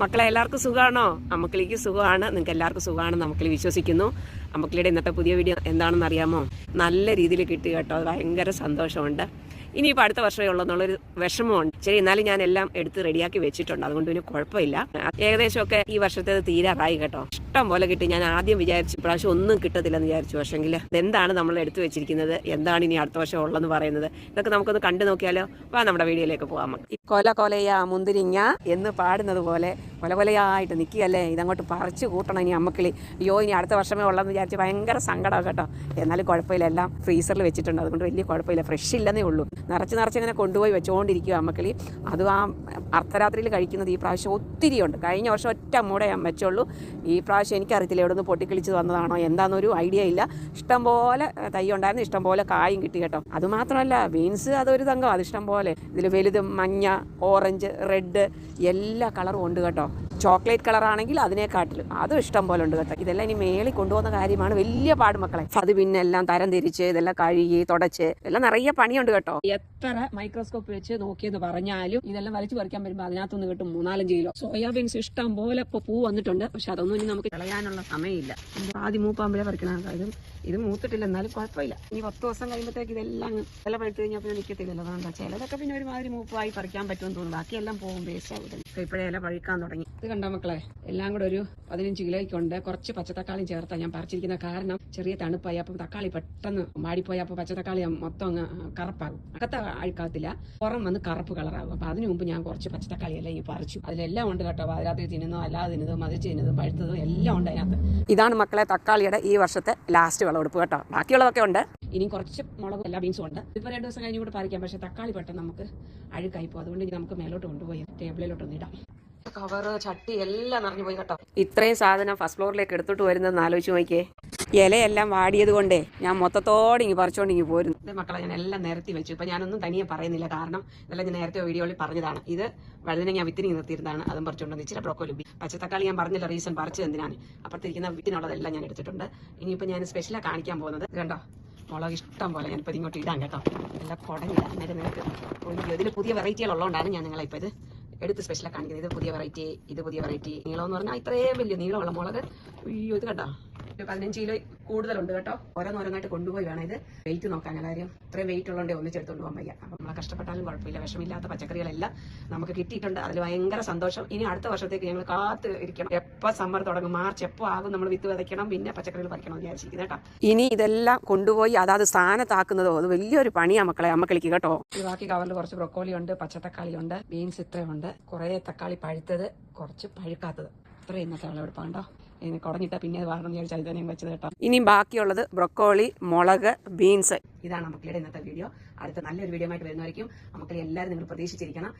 മക്കളെ എല്ലാവർക്കും സുഖമാണോ അമ്മക്കിളിക്ക് സുഖമാണ്. നിങ്ങൾക്ക് എല്ലാവർക്കും സുഖമാണെന്ന് അമ്മക്കിളി വിശ്വസിക്കുന്നു. അമ്മക്കിളിയുടെ ഇന്നത്തെ പുതിയ വീഡിയോ എന്താണെന്ന് അറിയാമോ നല്ല രീതിയിൽ കിട്ടി കേട്ടോ. ഭയങ്കര സന്തോഷമുണ്ട്. ഇനിയിപ്പോൾ അടുത്ത വർഷമേ ഉള്ളൂ എന്നുള്ളൊരു വിഷമമുണ്ട്. ശരി എന്നാലും ഞാൻ എല്ലാം എടുത്ത് റെഡിയാക്കി വെച്ചിട്ടുണ്ട്. അതുകൊണ്ട് പിന്നെ കുഴപ്പമില്ല. ഏകദേശമൊക്കെ ഈ വർഷത്തേത് തീരാറായി കേട്ടോ. ഇഷ്ടം പോലെ കിട്ടി. ഞാൻ ആദ്യം വിചാരിച്ചു ഇപ്രാവശ്യം ഒന്നും കിട്ടത്തില്ലെന്ന് വിചാരിച്ചു. പക്ഷെങ്കിൽ എന്താണ് നമ്മൾ എടുത്തു വെച്ചിരിക്കുന്നത്? എന്താണ് ഇനി അടുത്ത വർഷം ഉള്ളതെന്ന് പറയുന്നത്? ഇതൊക്കെ നമുക്കൊന്ന് കണ്ടു നോക്കിയാലോ? വാ നമ്മുടെ വീഡിയോയിലേക്ക് പോകാം. ഈ കൊല കൊലയാ മുന്തിരിങ്ങ എന്ന് പാടുന്നത് പോലെ കൊല കൊലയായിട്ട് നിൽക്കുകയല്ലേ ഇതങ്ങോട്ട് പറിച്ചു കൂട്ടണം ഇനി അമ്മക്കിളി. അയ്യോ ഇനി അടുത്ത വർഷമേ ഉള്ളതെന്ന് വിചാരിച്ച് ഭയങ്കര സങ്കടമാണ് കേട്ടോ. എന്നാലും കുഴപ്പമില്ല. എല്ലാം ഫ്രീസറിൽ വെച്ചിട്ടുണ്ട്. അതുകൊണ്ട് വലിയ കുഴപ്പമില്ല. ഫ്രഷ് ഇല്ലെന്നേ ഉള്ളൂ. നിറച്ച് നിറച്ച് ഇങ്ങനെ കൊണ്ടുപോയി വെച്ചുകൊണ്ടിരിക്കുക അമ്മക്കിളി. അതും ആ അർദ്ധരാത്രിയിൽ കഴിക്കുന്നത് ഈ പ്രാവശ്യം ഒത്തിരി ഉണ്ട് കഴിഞ്ഞ വർഷം ഒറ്റ മൂടെ വെച്ചുള്ളൂ ഈ പ്രാവശ്യം എനിക്കറിയത്തില്ല എവിടെ നിന്ന് പൊട്ടിക്കിളിച്ച് വന്നതാണോ എന്താണെന്നൊരു ഐഡിയ ഇല്ല. ഇഷ്ടംപോലെ തൈ ഉണ്ടായിരുന്നു ഇഷ്ടം പോലെ കായും കിട്ടി കേട്ടോ. അതുമാത്രമല്ല ബീൻസ് അതൊരു തങ്കം അത് ഇഷ്ടംപോലെ. ഇതിൽ വലുത് മഞ്ഞ ഓറഞ്ച് റെഡ് എല്ലാ കളറും ഉണ്ട് കേട്ടോ. ചോക്ലേറ്റ് കളറാണെങ്കിൽ അതിനെക്കാട്ടിലും. അതും ഇഷ്ടം പോലെ ഉണ്ട് കേട്ടോ. ഇതെല്ലാം ഇനി മേളിൽ കൊണ്ടുപോകുന്ന കാര്യമാണ്. വലിയ പാട് മക്കളെ. അത് പിന്നെ എല്ലാം തരം തിരിച്ച് ഇതെല്ലാം കഴുകി തുടച്ച് എല്ലാം നിറയെ പണിയുണ്ട് കേട്ടോ. എത്ര മൈക്രോസ്കോപ്പ് വെച്ച് നോക്കിയെന്ന് പറഞ്ഞാലും ഇതെല്ലാം വലിച്ചു പറിക്കാൻ വരുമ്പോൾ അതിനകത്തുനിന്ന് കിട്ടും മൂന്നാലഞ്ച് കിലോ. സോയാബീൻസ് ഇഷ്ടം പോലെ ഇപ്പോൾ പൂ വന്നിട്ടുണ്ട്. പക്ഷെ അതൊന്നും ഇനി നമുക്ക് കളയാനുള്ള സമയമില്ല. ആദ്യം മൂപ്പാകുമ്പോഴേ പറിക്കണം കേട്ടോ ഇത് മൂത്തിട്ടില്ല. എന്നാലും കുഴപ്പമില്ല. ഇനി പത്ത് ദിവസം കഴിയുമ്പോഴത്തേക്ക് ഇതെല്ലാം ഇല പഴുത്ത് കഴിഞ്ഞാൽ പിന്നെ നിൽക്കത്തില്ലല്ലോ അതുകൊണ്ടാണ് ചിലതൊക്കെ പിന്നെ ഒരുമാതിരി മൂപ്പായി പറിക്കാൻ പറ്റുമെന്ന് തോന്നുന്നു. ബാക്കിയെല്ലാം പോകും വേസ്റ്റ് ആവും. ഇപ്പോഴേ ഇല പഴുക്കാൻ തുടങ്ങി. ഇത് കണ്ടോ മക്കളെ? എല്ലാം കൂടെ ഒരു പതിനഞ്ച് കിലോയ്ക്കുണ്ട്. കുറച്ച് പച്ചത്തക്കാളിയും ചേർത്താ ഞാൻ പറിച്ചിരിക്കുന്ന. കാരണം ചെറിയ തണുപ്പായി. അപ്പം തക്കാളി പെട്ടെന്ന് മാടിപ്പോയി. അപ്പോൾ പച്ചത്തക്കാളി മൊത്തം അങ്ങ് കറുപ്പാകും. അകത്ത അഴുക്കാത്തില്ല പുറം വന്ന് കറുപ്പ് കളറാകും. അപ്പോൾ അതിനു മുമ്പ് ഞാൻ കുറച്ച് പച്ചത്തക്കാളി എല്ലാം ഈ പറിച്ചു. അതിലെല്ലാം ഉണ്ട് കേട്ടോ. പാതിരാത്രി തിന്നുന്നതും അല്ലാതെ തിന്നതും മതിച്ച് തിന്നതും പഴുത്തതും എല്ലാം ഉണ്ട് അതിനകത്ത്. ഇതാണ് മക്കളെ തക്കാളിയുടെ ഈ വർഷത്തെ ലാസ്റ്റ് വിളവെടുപ്പ് കേട്ടോ. ബാക്കിയുള്ളതൊക്കെ ഉണ്ട്. ഇനി കുറച്ച് മുളകും എല്ലാ ബീൻസും ഉണ്ട്. ഇപ്പോൾ രണ്ട് ദിവസം കഴിഞ്ഞ് കൂടെ പറിക്കാം. പക്ഷേ തക്കാളി പെട്ടെന്ന് നമുക്ക് അഴുക്കായി പോകും. അതുകൊണ്ട് ഇനി നമുക്ക് മേലോട്ട് കൊണ്ടുപോയി ടേബിളിലോട്ട് ഇടാം. കവറ് ചട്ടി എല്ലാം നിറഞ്ഞു പോയി കേട്ടോ. ഇത്രയും സാധനം ഫസ്റ്റ് ഫ്ലോറിലേക്ക് എടുത്തിട്ട് വരുന്നതെന്ന് ആലോചിച്ച് നോക്കിയേ. ഇലയെല്ലാം വാടിയത് കൊണ്ടേ ഞാൻ മൊത്തത്തോടെ ഇങ്ങ് പറിച്ചോണ്ട് ഇങ്ങ് പോരുന്നു. മക്കളെ ഞാൻ എല്ലാം നിരത്തി വെച്ചു. ഇപ്പൊ ഞാനൊന്നും തനിയെ പറയുന്നില്ല. കാരണം ഇതെല്ലാം ഞാൻ നേരത്തെ വീഡിയോയിൽ പറഞ്ഞതാണ്. ഇത് വഴുതിനെ ഞാൻ വിത്തിന് നിർത്തിയിരുന്നതാണ്. അതും പറിച്ചുകൊണ്ട് ഇച്ചിരി ബ്രോക്കോലി പച്ചത്തക്കാളി ഞാൻ പറഞ്ഞില്ല റീസൺ പറിച്ചത് എന്തിനാണ്. അപ്പുറത്തിരിക്കുന്ന വിത്തിനുള്ളതെല്ലാം ഞാൻ എടുത്തിട്ടുണ്ട്. ഇനിയിപ്പോൾ ഞാൻ സ്പെഷ്യലാണ് കാണിക്കാൻ പോകുന്നത്. കണ്ടോ? മുളക് ഇഷ്ടം പോലെ ഞാനിപ്പോൾ ഇങ്ങോട്ട് ഇടാം കേട്ടോ. എല്ലാം കുടങ്ങില്ല അന്നേരം നിങ്ങൾക്ക് ഇതിൽ പുതിയ വെറൈറ്റികൾ ഉള്ളതുകൊണ്ടാണ് ഞാൻ നിങ്ങളെ ഇപ്പൊ ഇത് എടുത്ത് സ്പെഷ്യലാണ് കാണിക്കുന്നത് ഇത് പുതിയ വെറൈറ്റി ഇത് പുതിയ വെറൈറ്റി നീളം എന്ന് പറഞ്ഞാൽ ഇത്രയും വലിയ നീളമുള്ള മുളക്. അയ്യോ ഇത് കേട്ടോ ഒരു പതിനഞ്ച് കിലോ കൂടുതലുണ്ട് കേട്ടോ. ഓരോന്നോരോന്നായിട്ട് കൊണ്ടുപോയി വേണം ഇത്. വെയിറ്റ് നോക്കാൻ കാര്യം. ഇത്രയും വെയിറ്റ് ഉള്ളതുകൊണ്ട് ഒന്നിച്ചെടുത്തോണ്ട് പോകാൻ വയ്യ. അപ്പം നമ്മളെ കഷ്ടപ്പെട്ടാലും കുഴപ്പമില്ല. വിഷമില്ലാത്ത പച്ചക്കറികളെല്ലാം നമുക്ക് കിട്ടിയിട്ടുണ്ട്. അതിൽ ഭയങ്കര സന്തോഷം. ഇനി അടുത്ത വർഷത്തേക്ക് ഞങ്ങൾ കാത്ത് ഇരിക്കണം. എപ്പോൾ സമ്മർ തുടങ്ങും? മാർച്ച് എപ്പോൾ ആകും? നമ്മൾ വിത്ത് വിതയ്ക്കണം. പിന്നെ പച്ചക്കറികൾ പറിക്കണം വിചാരിച്ചിരിക്കുന്നത് കേട്ടോ. ഇനി ഇതെല്ലാം കൊണ്ടുപോയി അതാത് സ്ഥാനത്താക്കുന്നതോ അത് വലിയൊരു പണിയാ മക്കളെ. അമ്മക്കളിക്ക് കേട്ടോ. ബാക്കി കവറിൽ കുറച്ച് ബ്രൊക്കോളി ഉണ്ട് പച്ചത്തക്കാളി ഉണ്ട് ബീൻസ് ഇത്രയുണ്ട് കുറേ തക്കാളി പഴുത്തത് കുറച്ച് പഴുക്കാത്തത്. ഇത്രയും ഇന്നത്തെ വിളവെടുപ്പാണ്ടോ ഇനി കുടഞ്ഞിട്ടാ പിന്നെ അത് വാറണം വിചാരിച്ചാൽ തന്നെ വെച്ചത് കേട്ടോ. ഇനി ബാക്കിയുള്ളത് ബ്രൊക്കോളി മുളക് ബീൻസ്. ഇതാണ് മക്കളുടെ ഇന്നത്തെ വീഡിയോ. അടുത്ത നല്ലൊരു വീഡിയോ ആയിട്ട് വരുന്നതായിരിക്കും. മക്കളെ എല്ലാവരും നിങ്ങൾ പ്രതീക്ഷിച്ചിരിക്കണം.